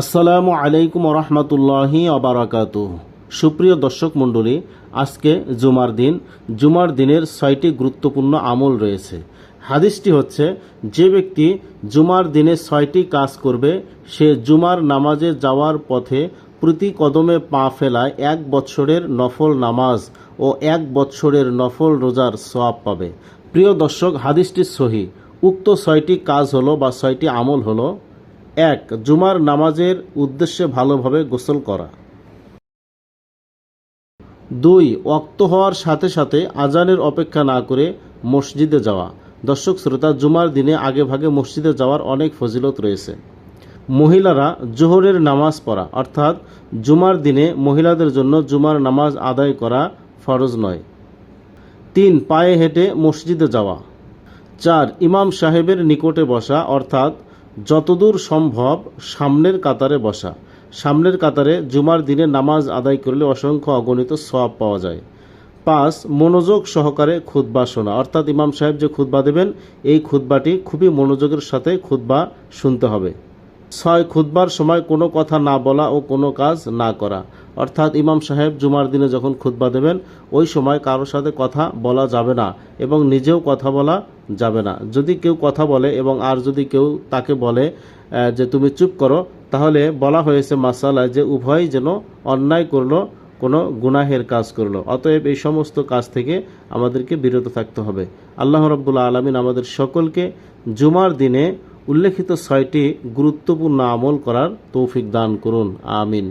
আসসালামু আলাইকুম রহমতুল্লাহি আবরাকাত সুপ্রিয় দর্শক মণ্ডলী, আজকে জুমার দিন। জুমার দিনের ছয়টি গুরুত্বপূর্ণ আমল রয়েছে। হাদিসটি হচ্ছে, যে ব্যক্তি জুমার দিনে ছয়টি কাজ করবে, সে জুমার নামাজে যাওয়ার পথে প্রতি কদমে পা ফেলায় এক বৎসরের নফল নামাজ ও এক বৎসরের নফল রোজার সোয়াব পাবে। প্রিয় দর্শক, হাদিসটি সহি। উক্ত ছয়টি কাজ হলো বা ছয়টি আমল হলো এক, জুমার নামাজের উদ্দেশ্যে ভালোভাবে গোসল করা। দুই অক্ত হওয়ার সাথে সাথে আজানের অপেক্ষা না করে মসজিদে যাওয়া। দর্শক, শ্রোতা, জুমার দিনে আগে ভাগে মসজিদে যাওয়ার অনেক ফজিলত রয়েছে। মহিলারা জোহরের নামাজ পড়া, অর্থাৎ জুমার দিনে মহিলাদের জন্য জুমার নামাজ আদায় করা ফরজ নয়। তিন, পায়ে হেঁটে মসজিদে যাওয়া। চার, ইমাম সাহেবের নিকটে বসা, অর্থাৎ যতদূর সম্ভব সামনের কাতারে বসা। সামনের কাতারে জুমার দিনে নামাজ আদায় করলে অসংখ্য অগণিত সওয়াব পাওয়া যায়। পাঁচ, মনোযোগ সহকারে খুদ্া শোনা। অর্থাৎ ইমাম সাহেব যে খুদ্া দেবেন, এই খুতবাটি খুবই মনোযোগের সাথে খুদ্া শুনতে হবে। ছয় খুতবার সময় কোনো কথা না বলা ও কোনো কাজ না করা। অর্থাৎ ইমাম সাহেব জুমার দিনে যখন খুতবা দেবেন, ওই সময় কারোর সাথে কথা বলা যাবে না এবং নিজেও কথা বলা যাবে না। যদি কেউ কথা বলে এবং আর যদি কেউ তাকে বলে যে তুমি চুপ করো, তাহলে বলা হয়েছে মাসালায় যে উভয় যেন অন্যায় করল, কোনো গুনাহের কাজ করল। অতএব এই সমস্ত কাজ থেকে আমাদেরকে বিরত থাকতে হবে। আল্লাহ রব্বুল্লা আলমিন আমাদের সকলকে জুমার দিনে উল্লেখিত ছয়টি গুরুত্বপূর্ণ আমল করার তৌফিক দান করুন। আমিন।